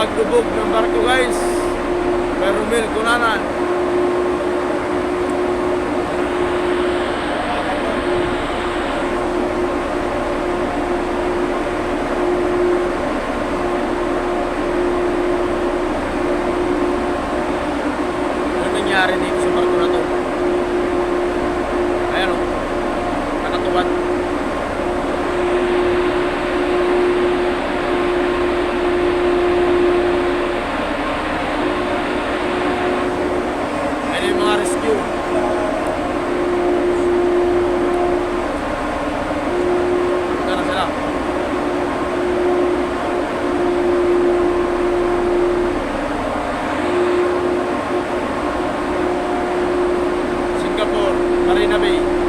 magdubog ng barko guys kay Romel Kunanan. Nangyari ni treina bem.